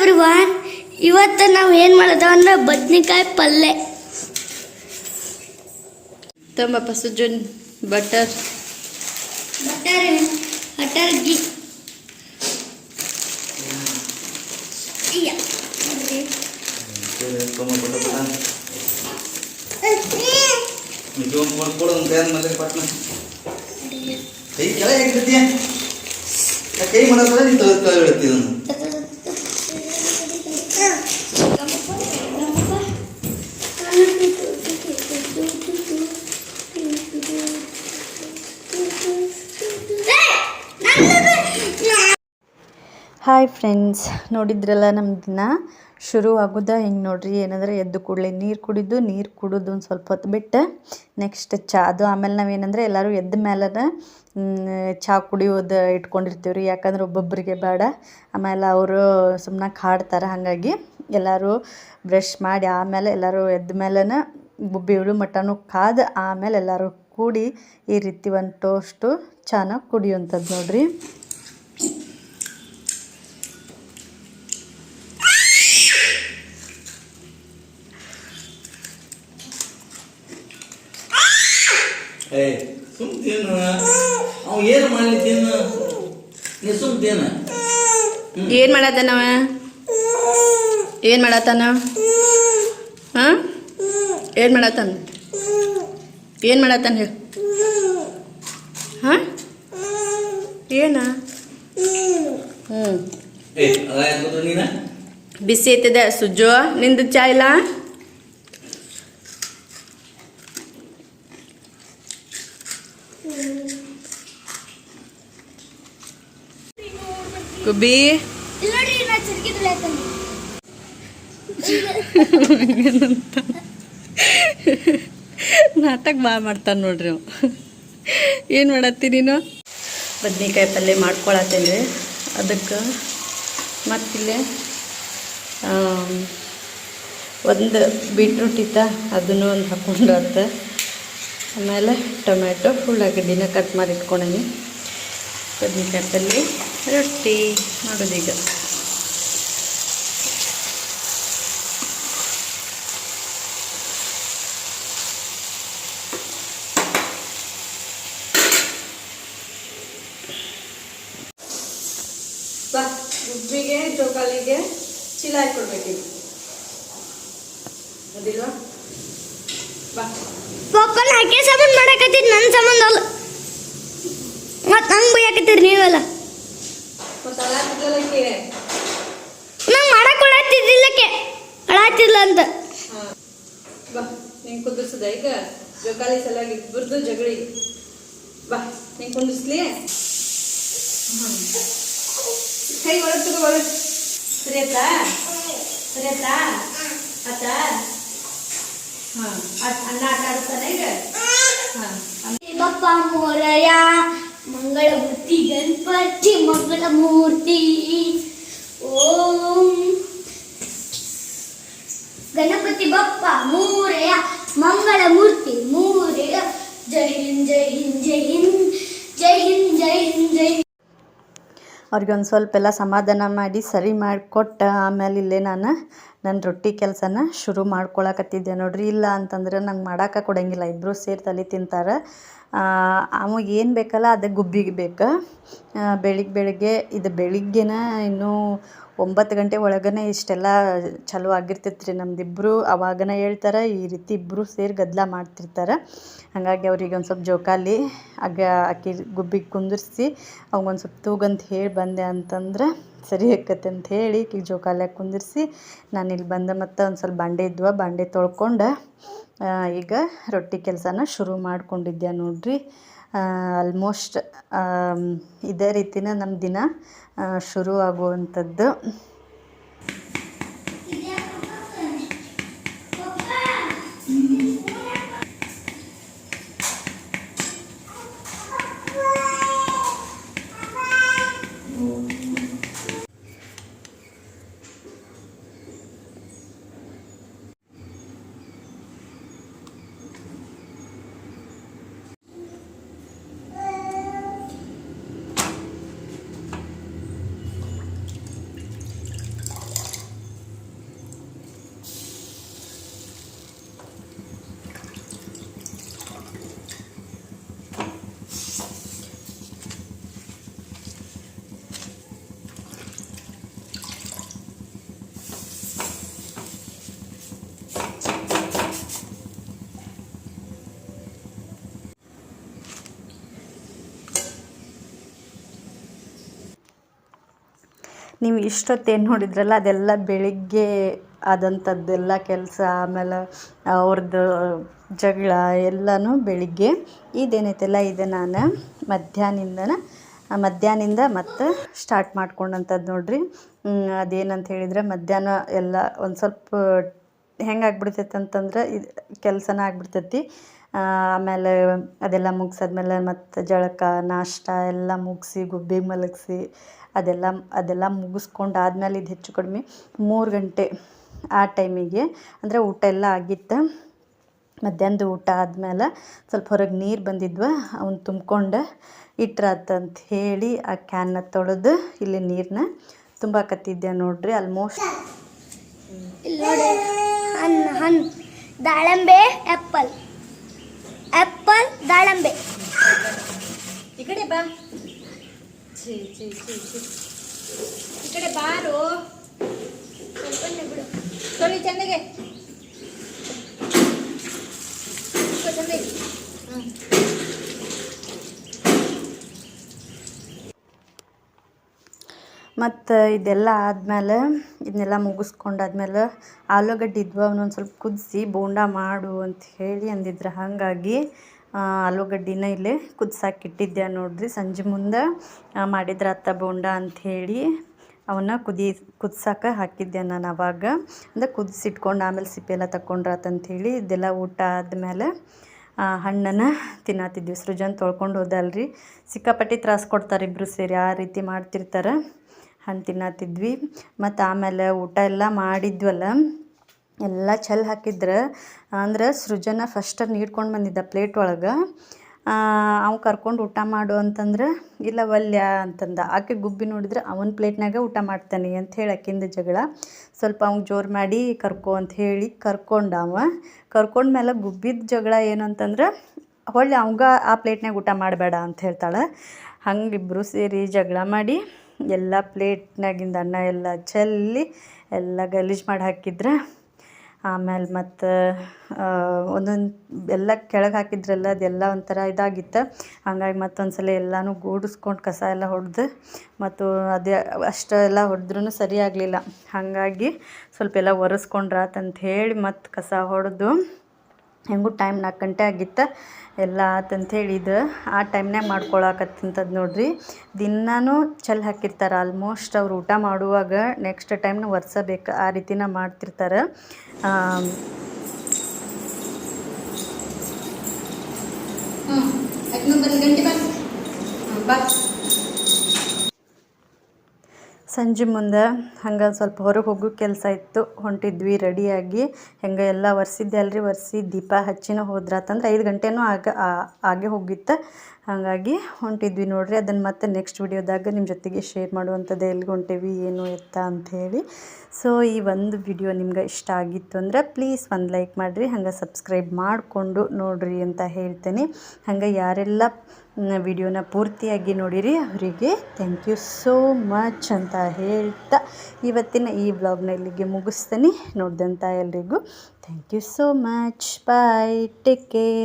Everyone ಇವತ್ತು ನಾವು ಏನು ಮಾಡೋದು ಅಂದ್ರೆ ಬದ್ನಿಕಾಯಿ ಪಲ್ಯ ತಂಬಪ್ಪ ಪಸಜನ್ ಬಟರ್ ಬಟರ್ ಬಟರ್ ಗಿ ಕೈ ಕೈ ಮಾಡೋದ್ರೆ ನೀನು ತಲೆ ಹಾಯ್ ಫ್ರೆಂಡ್ಸ್ ನೋಡಿದ್ರಲ್ಲ ನಮ್ಮ ದಿನ ಶುರು ಆಗೋದ ಹೆಂಗೆ ನೋಡ್ರಿ? ಏನಂದ್ರೆ ಎದ್ದು ಕೂಡಲೇ ನೀರು ಕುಡಿದು ನೀರು ಕುಡಿದು ಒಂದು ಸ್ವಲ್ಪ ಹೊತ್ತು ಬಿಟ್ಟು ನೆಕ್ಸ್ಟ್ ಚಾ, ಅದು ಆಮೇಲೆ ನಾವೇನಂದ್ರೆ ಎಲ್ಲರೂ ಎದ್ದ ಮೇಲೆ ಚಹಾ ಕುಡಿಯೋದು ಇಟ್ಕೊಂಡಿರ್ತೀವಿ ರೀ ಯಾಕಂದ್ರೆ ಒಬ್ಬೊಬ್ಬರಿಗೆ ಬೇಡ. ಆಮೇಲೆ ಅವರು ಸುಮ್ಮನೆ ಕಾಡ್ತಾರೆ, ಹಾಗಾಗಿ ಎಲ್ಲರೂ ಬ್ರಷ್ ಮಾಡಿ ಆಮೇಲೆ ಎಲ್ಲರೂ ಎದ್ದ ಮೇಲೇ ಉಳು ಮಟನು ಕಾದು ಆಮೇಲೆ ಎಲ್ಲರೂ ಕೂಡಿ ಈ ರೀತಿ ಒಂದು ಟೋಸ್ಟು ಚಾನ ಕುಡಿಯುವಂಥದ್ದು ನೋಡ್ರಿ. ಏನು ಮಾಡ್ಲಿದ್ದೇನು ನಿಸುಮ್ತೇನ ಏನು ಮಾಡತ್ತಾನವ ಏನು ಮಾಡತ್ತಾನ? ಹಾಂ? ಏನು ಮಾಡತ್ತಾನ? ಏನು ಮಾಡತ್ತಾನ ಹೇಳಿ. ಹಾಂ? ಏನ? ಹ್ಞೂ ಬಿಸಿ ಐತದ ಸುಜ್ಜು ನಿಂದು ಚಾ ಇಲ್ಲ? ಗುಬ್ಬಿ ಚರ್ಗಿದ್ರೆ ನಾಟಕ ಭಾಳ ಮಾಡ್ತಾನೆ ನೋಡ್ರಿ ಅವ. ಏನು ಮಾಡತ್ತಿ ನೀನು? ಬದ್ನಿಕಾಯಿ ಪಲ್ಯ ಮಾಡ್ಕೊಳತ್ತೇನೆ ಅದಕ್ಕೆ ಮತ್ತಿಲ್ಲೇ ಒಂದು ಬೀಟ್ರೂಟ್ ಇತ್ತ ಅದನ್ನು ಒಂದು ಹಾಕ್ಕೊಂಡು ಆತ ಆಮೇಲೆ ಟೊಮ್ಯಾಟೊ ಉಳ್ಳಾಗಡ್ಡಿನ ಕಟ್ ಮಾಡಿ ಇಟ್ಕೊಂಡೀನಿ ಬದ್ನಿಕಾಯಿ ಪಲ್ಯ. ರೊಟ್ಟಿ ಮಾಡೋದೀಗ ಬಾ ಗುಬ್ಬಿಗೆ ಜೋಕಾಲಿಗೆ ಚೀಲ ಹಾಕೊಡ್ಬೇಕೀಗ ಅದಿಲ್ವಾ? ಪಪ್ಪನ ಹಾಕಿ ಸಾಮಾನು ಮಾಡಕತ್ತಿದ್ ನನ್ನ ಸಂಬಂಧ ಅಲ್ಲ. ಮತ್ತೆ ನಂಗೆ ಬೈಯಾಕತ್ತೀರಿ ನೀವೆಲ್ಲ? ನಂಗೆ ಮಾಡಕ್ ಕೊಡತ್ತಿದ್ದಿಲ್ಲಕ್ಕೆ ಅಳಾತಿಲ್ಲ ಅಂತ ಬಾ ನಿಂಗೆ ಕುದಿಸದ ಈಗ. ಜೋಕಾಲಿ ಸಲಾಗಿ ಇಬ್ಬರದು ಜಗಳಿ ಬಾ ನೀನು ಕುಂದಿಸ್ಲಿ ಕೈ ಒಳಗೆ ತಗೋ ಒಳಗೆ. ಸರಿ ಆಯ್ತಾ ಸರಿ ಆಯ್ತಾ ಆತಾ ಹಾಂ ಅಣ್ಣ ಆಟ ಆಡ್ತಾನೆ ಈಗ? ಹಾಂ. ಬಪ್ಪ ಮೋರಯ ಮಂಗಳಮೂರ್ತಿ ಮಗಳ ಮೂರ್ತಿ. ಓಂ. ಗಣಪತಿ ಬಪ್ಪ ಮೂರೆಯ ಮಂಗಳ ಮೂರ್ತಿ. ಮೂರೆಯ ಜೈ ಹಿಂದ್ ಜೈ ಹಿಂದ್ ಜೈ ಹಿಂದ್ ಜೈ ಹಿಂದ್ ಜೈ ಹಿಂದ್ ಜೈ ಹಿಂದ್. ಅವ್ರಿಗೆ ಒಂದು ಸ್ವಲ್ಪ ಎಲ್ಲ ಸಮಾಧಾನ ಮಾಡಿ ಸರಿ ಮಾಡಿಕೊಟ್ಟು ಆಮೇಲೆ ಇಲ್ಲೇ ನಾನು ನನ್ನ ರೊಟ್ಟಿ ಕೆಲಸನ ಶುರು ಮಾಡ್ಕೊಳಕತ್ತಿದ್ದೆ ನೋಡ್ರಿ. ಇಲ್ಲ ಅಂತಂದ್ರೆ ನಂಗೆ ಮಾಡಾಕ ಕೊಡಂಗಿಲ್ಲ. ಇಬ್ಬರು ಸೇರಿ ತಲೆ ತಿಂತಾರೆ. ಅವ ಏನು ಬೇಕಲ್ಲ ಅದು ಗುಬ್ಬಿಗೆ ಬೇಕು. ಬೆಳಿಗ್ಗೆ ಬೆಳಿಗ್ಗೆ ಇದು ಬೆಳಿಗ್ಗೆನ ಇನ್ನೂ ಒಂಬತ್ತು ಗಂಟೆ ಒಳಗೇ ಇಷ್ಟೆಲ್ಲ ಚಲೋ ಆಗಿರ್ತೈತೆ ರೀ ನಮ್ದಿಬ್ಬರು ಅವಾಗನ ಹೇಳ್ತಾರೆ ಈ ರೀತಿ ಇಬ್ಬರು ಸೇರಿ ಗದ್ದಲ ಮಾಡ್ತಿರ್ತಾರೆ. ಹಾಗಾಗಿ ಅವ್ರಿಗೆ ಒಂದು ಸ್ವಲ್ಪ ಜೋಕಾಲಿ ಆಗ ಆಕಿ ಗುಬ್ಬಿಗೆ ಕುಂದಿರ್ಸಿ, ಅವಂಗೊಂದು ಸ್ವಲ್ಪ ತೂಗಂತ ಹೇಳಿ ಬಂದೆ ಅಂತಂದ್ರೆ ಸರಿ ಆಕತ್ತೆ ಅಂತ ಹೇಳಿ ಈಗ ಜೋಕಾಲಿಯಾಗ ಕುಂದಿರಿಸಿ, ನಾನು ಇಲ್ಲಿ ಬಂದೆ ಮತ್ತು ಒಂದು ಸ್ವಲ್ಪ ಬಾಂಡೆ ಇದ್ವ, ಬಾಂಡೆ ತೊಳ್ಕೊಂಡು ಈಗ ರೊಟ್ಟಿ ಕೆಲಸನ ಶುರು ಮಾಡ್ಕೊಂಡಿದ್ದೆ ನೋಡ್ರಿ. ಆಲ್ಮೋಸ್ಟ್ ಇದೇ ರೀತಿನ ನಮ್ಮ ದಿನ ಶುರು ಆಗುವಂಥದ್ದು ನೀವು ಇಷ್ಟೊತ್ತೇನು ನೋಡಿದ್ರಲ್ಲ, ಅದೆಲ್ಲ ಬೆಳಿಗ್ಗೆ ಆದಂಥದ್ದೆಲ್ಲ ಕೆಲಸ, ಆಮೇಲೆ ಅವ್ರದ್ದು ಜಗಳ ಎಲ್ಲನೂ ಬೆಳಿಗ್ಗೆ ಇದೇನೈತಲ್ಲ, ಇದು ನಾನು ಮಧ್ಯಾಹ್ನದಿಂದನ ಮಧ್ಯಾಹ್ನದಿಂದ ಮತ್ತೆ ಸ್ಟಾರ್ಟ್ ಮಾಡ್ಕೊಂಡಂಥದ್ದು ನೋಡ್ರಿ. ಅದೇನಂತ ಹೇಳಿದ್ರೆ ಮಧ್ಯಾಹ್ನ ಎಲ್ಲ ಒಂದು ಸ್ವಲ್ಪ ಹೆಂಗೆ ಆಗ್ಬಿಡ್ತೈತೆ ಅಂತಂದ್ರೆ ಇದು ಕೆಲಸನ ಆಗ್ಬಿಡ್ತೈತಿ. ಆಮೇಲೆ ಅದೆಲ್ಲ ಮುಗ್ಸಾದ್ಮೇಲೆ ಮತ್ತು ಜಳಕ, ನಾಷ್ಟ ಎಲ್ಲ ಮುಗಿಸಿ, ಗುಬ್ಬಿ ಮಲಗಿಸಿ, ಅದೆಲ್ಲ ಅದೆಲ್ಲ ಮುಗಿಸ್ಕೊಂಡು ಆದ್ಮೇಲೆ ಇದು ಹೆಚ್ಚು ಕಡಿಮೆ ಮೂರು ಗಂಟೆ ಆ ಟೈಮಿಗೆ, ಅಂದರೆ ಊಟ ಎಲ್ಲ ಆಗಿತ್ತು, ಮಧ್ಯಾಹ್ನದ ಊಟ ಆದಮೇಲೆ ಸ್ವಲ್ಪ ಹೊರಗೆ ನೀರು ಬಂದಿದ್ವ ಅವನ್ನ ತುಂಬ್ಕೊಂಡು ಇಟ್ರಾತಂತ ಹೇಳಿ ಆ ಕ್ಯಾನ್ನ ತೊಳೆದು ಇಲ್ಲಿ ನೀರನ್ನ ತುಂಬಾಕತ್ತಿದ್ದೆ ನೋಡ್ರಿ ಆಲ್ಮೋಸ್ಟ್ ದಾಳಂಬೆ ಆ್ಯಪಲ್ ಆ್ಯಪಲ್ ದಾಳಂಬೆ. ಈ ಕಡೆ ಬಾ. ಛೀ ಛೀ ಛೀ ಛೀ. ಈ ಕಡೆ ಬಾರು. ಬಿಡು. ತೊಳಿ ಮತ್ತು ಇದೆಲ್ಲ ಆದಮೇಲೆ ಇದನ್ನೆಲ್ಲ ಮುಗಿಸ್ಕೊಂಡಾದ್ಮೇಲೆ ಆಲೂಗಡ್ಡೆ ಇದ್ವು ಅವನ್ನೊಂದು ಸ್ವಲ್ಪ ಕುದಿಸಿ ಬೋಂಡ ಮಾಡು ಅಂತ ಹೇಳಿ ಅಂದಿದ್ರು. ಹಾಗಾಗಿ ಆಲೂಗಡ್ಡಿನ ಇಲ್ಲೇ ಕುದ್ಸಾಕೆ ಇಟ್ಟಿದ್ದೆ ನೋಡ್ರಿ. ಸಂಜೆ ಮುಂದೆ ಮಾಡಿದ್ರ ಅತ್ತ ಬೋಂಡ ಅಂಥೇಳಿ ಅವನ್ನ ಕುದಿ ಕುದ್ಸಕ್ಕೆ ಹಾಕಿದ್ದೆ ನಾನು ಅವಾಗ. ಅಂದರೆ ಕುದಿಸಿಟ್ಕೊಂಡು ಆಮೇಲೆ ಸಿಪ್ಪೆ ಎಲ್ಲ ತಗೊಂಡ್ರಾತಂಥೇಳಿ ಇದೆಲ್ಲ ಊಟ ಆದಮೇಲೆ ಹಣ್ಣನ್ನು ತಿನ್ನತ್ತಿದ್ವಿ ಸೃಜನ್ ತೊಳ್ಕೊಂಡು ಹೋದಲ್ರಿ. ಸಿಕ್ಕಾಪಟ್ಟಿ ತ್ರಾಸು ಕೊಡ್ತಾರೆ ಇಬ್ಬರು ಸೇರಿ, ಆ ರೀತಿ ಮಾಡ್ತಿರ್ತಾರೆ. ಹಣ್ಣು ತಿನ್ನತ್ತಿದ್ವಿ ಮತ್ತು ಆಮೇಲೆ ಊಟ ಎಲ್ಲ ಮಾಡಿದ್ವಲ್ಲ ಎಲ್ಲ ಚೆಲ್ಲಿ ಹಾಕಿದ್ರೆ, ಅಂದ್ರೆ ಸೃಜನ ಫಸ್ಟ್ ನೀಡ್ಕೊಂಡು ಬಂದಿದ್ದ ಪ್ಲೇಟ್ ಒಳಗೆ ಅವ ಕರ್ಕೊಂಡು ಊಟ ಮಾಡು ಅಂತಂದ್ರೆ, ಇಲ್ಲ ವಲ್ಯ ಅಂತಂದ. ಆಕೆ ಗುಬ್ಬಿ ನೋಡಿದ್ರೆ ಅವನ ಪ್ಲೇಟ್ನಾಗ ಊಟ ಮಾಡ್ತಾನೆ ಅಂತ ಹೇಳಿ ಆಕಿಂದ ಜಗಳ. ಸ್ವಲ್ಪ ಅವ್ಗೆ ಜೋರು ಮಾಡಿ ಕರ್ಕೋ ಅಂತ ಹೇಳಿ ಕರ್ಕೊಂಡ ಅವ. ಕರ್ಕೊಂಡ್ಮೇಲೆ ಗುಬ್ಬಿದ ಜಗಳ ಏನು ಅಂತಂದ್ರೆ, ಹೊಳ್ಳಿ ಅವಂಗ ಆ ಪ್ಲೇಟ್ನಾಗ ಊಟ ಮಾಡಬೇಡ ಅಂತ ಹೇಳ್ತಾಳೆ. ಹಂಗೆ ಇಬ್ಬರು ಸೇರಿ ಜಗಳ ಮಾಡಿ ಎಲ್ಲ ಪ್ಲೇಟ್ನಾಗಿಂದ ಅನ್ನ ಎಲ್ಲ ಚೆಲ್ಲಿ ಎಲ್ಲ ಗಲೀಜು ಮಾಡಿ ಹಾಕಿದ್ರೆ. ಆಮೇಲೆ ಮತ್ತು ಒಂದೊಂದು ಎಲ್ಲ ಕೆಳಗೆ ಹಾಕಿದ್ರಲ್ಲ ಅದೆಲ್ಲ ಒಂಥರ ಇದಾಗಿತ್ತು. ಹಂಗಾಗಿ ಮತ್ತೊಂದು ಸಲ ಎಲ್ಲನೂ ಗೂಡಿಸ್ಕೊಂಡು ಕಸ ಎಲ್ಲ ಹೊಡೆದು ಮತ್ತು ಅದೇ ಅಷ್ಟೆಲ್ಲ ಹೊಡೆದ್ರೂ ಸರಿ ಆಗಲಿಲ್ಲ. ಹಾಗಾಗಿ ಸ್ವಲ್ಪ ಎಲ್ಲ ಒರೆಸ್ಕೊಂಡ್ರಾತಂತ ಹೇಳಿ ಮತ್ತು ಕಸ ಹೊಡೆದು ಹೆಂಗೂ ಟೈಮ್ ನಾಲ್ಕು ಗಂಟೆ ಆಗಿತ್ತು. ಎಲ್ಲ ಆತಂಥೇಳಿ ಇದು ಆ ಟೈಮ್ನಾಗ ಮಾಡ್ಕೊಳಕತ್ತಿಂತದ್ದು ನೋಡ್ರಿ. ದಿನಾನೂ ಚೆಲ್ಲಿ ಹಾಕಿರ್ತಾರೆ. ಆಲ್ಮೋಸ್ಟ್ ಅವ್ರು ಊಟ ಮಾಡುವಾಗ ನೆಕ್ಸ್ಟ್ ಟೈಮ್ನ ಒರೆಸಬೇಕು. ಆ ರೀತಿನ ಮಾಡ್ತಿರ್ತಾರೆ. ಹ್ಞೂ ಅದನ್ನು ಬಂದು ಗಂಟೆ ಬಾ ಹ್ಞೂ ಬಾ ಸಂಜೆ ಮುಂದೆ ಹಂಗೆ ಸ್ವಲ್ಪ ಹೊರಗೆ ಹೋಗೋ ಕೆಲಸ ಇತ್ತು. ಹೊಂಟಿದ್ವಿ ರೆಡಿಯಾಗಿ. ಹೆಂಗೆ ಎಲ್ಲ ಒರೆಸಿದ್ದೆ ಅಲ್ರಿ, ಒರೆಸಿ ದೀಪ ಹಚ್ಚಿನ ಹೋದ್ರಾತಂದ್ರೆ ಐದು ಗಂಟೆನೂ ಆಗೆ ಆಗೇ ಹೋಗಿತ್ತು. ಹಾಗಾಗಿ ಹೊಂಟಿದ್ವಿ ನೋಡಿರಿ. ಅದನ್ನು ಮತ್ತೆ ನೆಕ್ಸ್ಟ್ ವಿಡಿಯೋದಾಗ ನಿಮ್ಮ ಜೊತೆಗೆ ಶೇರ್ ಮಾಡುವಂಥದ್ದು ಎಲ್ಲಿ ಹೊಂಟೇವಿ. ಏನು ಎತ್ತ ಅಂಥೇಳಿ ಸೊ ಈ ಒಂದು ವಿಡಿಯೋ ನಿಮ್ಗೆ ಇಷ್ಟ ಆಗಿತ್ತು ಅಂದ್ರೆ ಪ್ಲೀಸ್ ಒಂದು ಲೈಕ್ ಮಾಡಿರಿ. ಹಂಗೆ ಸಬ್ಸ್ಕ್ರೈಬ್ ಮಾಡಿಕೊಂಡು ನೋಡಿರಿ ಅಂತ ಹೇಳ್ತೇನೆ. ಹಂಗೆ ಯಾರೆಲ್ಲ ವಿಡಿಯೋನ ಪೂರ್ತಿಯಾಗಿ ನೋಡಿರಿ, ಅವರಿಗೆ ಥ್ಯಾಂಕ್ ಯು ಸೋ ಮಚ್ ಅಂತ ಹೇಳ್ತಾ ಇವತ್ತಿನ ಈ ವ್ಲಾಗ್ನ ಇಲ್ಲಿಗೆ ಮುಗಿಸ್ತೀನಿ. ನೋಡಿದಂಥ ಎಲ್ರಿಗೂ thank you so much bye take care